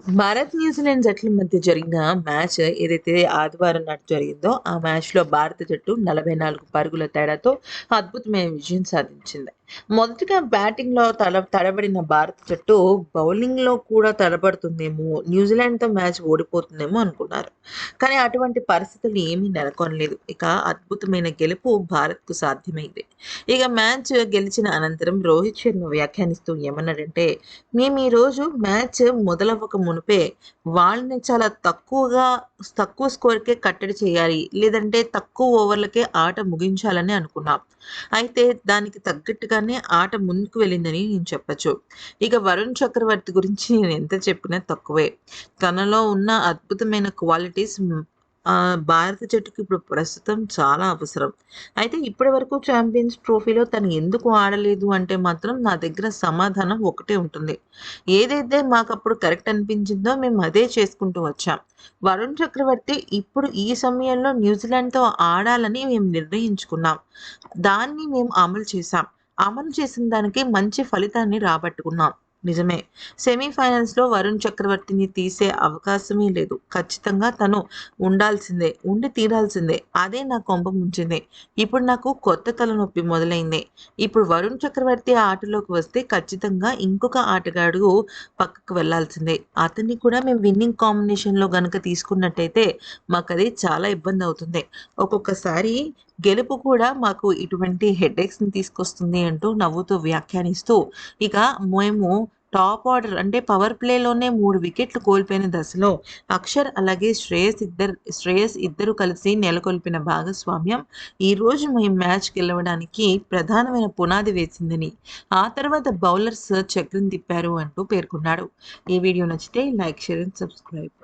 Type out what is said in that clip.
Bharat New Zealand జట్ల మధ్య జరిగిన మ్యాచ్ ఏదైతే ఆదివారం నాడు జరిగిందో ఆ మ్యాచ్లో భారత జట్టు నలభై నాలుగు పరుగుల తేడాతో అద్భుతమైన విజయం సాధించింది. మొదటిగా బ్యాటింగ్లో తడ తడబడిన భారత జట్టు బౌలింగ్లో కూడా తడబడుతుందేమో న్యూజిలాండ్తో మ్యాచ్ ఓడిపోతుందేమో అనుకున్నారు. కానీ అటువంటి పరిస్థితులు ఏమీ నెలకొనలేదు. ఇక అద్భుతమైన గెలుపు భారత్కు సాధ్యమైంది. ఇక మ్యాచ్ గెలిచిన అనంతరం రోహిత్ శర్మ వ్యాఖ్యానిస్తూ ఏమన్నాడంటే మేము ఈరోజు మ్యాచ్ మొదలవ్వక మునిపే వాళ్ళని చాలా తక్కువగా తక్కువ స్కోర్కే కట్టడి చేయాలి లేదంటే తక్కువ ఓవర్లకే ఆట ముగించాలని అనుకున్నాం. అయితే దానికి తగ్గట్టుగా తగ్గట్టుగానే ఆట ముందుకు వెళ్ళిందని నేను చెప్పచ్చు. ఇక వరుణ్ చక్రవర్తి గురించి నేను ఎంత చెప్పినా తక్కువే. తనలో ఉన్న అద్భుతమైన క్వాలిటీస్ భారత జట్టుకి ఇప్పుడు ప్రస్తుతం చాలా అవసరం. అయితే ఇప్పటి వరకు ఛాంపియన్స్ ట్రోఫీలో తను ఎందుకు ఆడలేదు అంటే మాత్రం నా దగ్గర సమాధానం ఒకటే ఉంటుంది. ఏదైతే మాకు అప్పుడు కరెక్ట్ అనిపించిందో మేము అదే చేసుకుంటూ వచ్చాం. వరుణ్ చక్రవర్తి ఇప్పుడు ఈ సమయంలో న్యూజిలాండ్తో ఆడాలని మేము నిర్ణయించుకున్నాం. దాన్ని మేము అమలు చేశాం. అమలు చేసిన దానికి మంచి ఫలితాన్ని రాబట్టుకున్నాం. నిజమే. సెమీఫైనల్స్లో వరుణ్ చక్రవర్తిని తీసే అవకాశమే లేదు. ఖచ్చితంగా తను ఉండాల్సిందే ఉండి తీరాల్సిందే. అదే నా కొంప ముంచింది. ఇప్పుడు నాకు కొత్త తలనొప్పి మొదలైంది. ఇప్పుడు వరుణ్ చక్రవర్తి ఆటలోకి వస్తే ఖచ్చితంగా ఇంకొక ఆటగాడు పక్కకు వెళ్ళాల్సిందే అతన్ని కూడా మేము విన్నింగ్ కాంబినేషన్లో గనక తీసుకున్నట్టయితే మాకు అది చాలా ఇబ్బంది అవుతుంది. ఒక్కొక్కసారి గెలుపు కూడా మాకు ఇటువంటి హెడేక్స్ని తీసుకొస్తుంది అంటూ నవ్వుతూ వ్యాఖ్యానిస్తూ ఇక మేము టాప్ ఆర్డర్ అంటే పవర్ ప్లేలోనే మూడు వికెట్లు కోల్పోయిన దశలో అక్షర్ అలాగే శ్రేయస్ ఇద్దరు శ్రేయస్ ఇద్దరు కలిసి నెలకొల్పిన భాగస్వామ్యం ఈరోజు మేము మ్యాచ్ గెలవడానికి ప్రధానమైన పునాది వేసిందని ఆ తర్వాత బౌలర్స్ చక్రం తిప్పారు అంటూ పేర్కొన్నాడు. ఈ వీడియో నచ్చితే లైక్ షేర్ అండ్ సబ్స్క్రైబ్.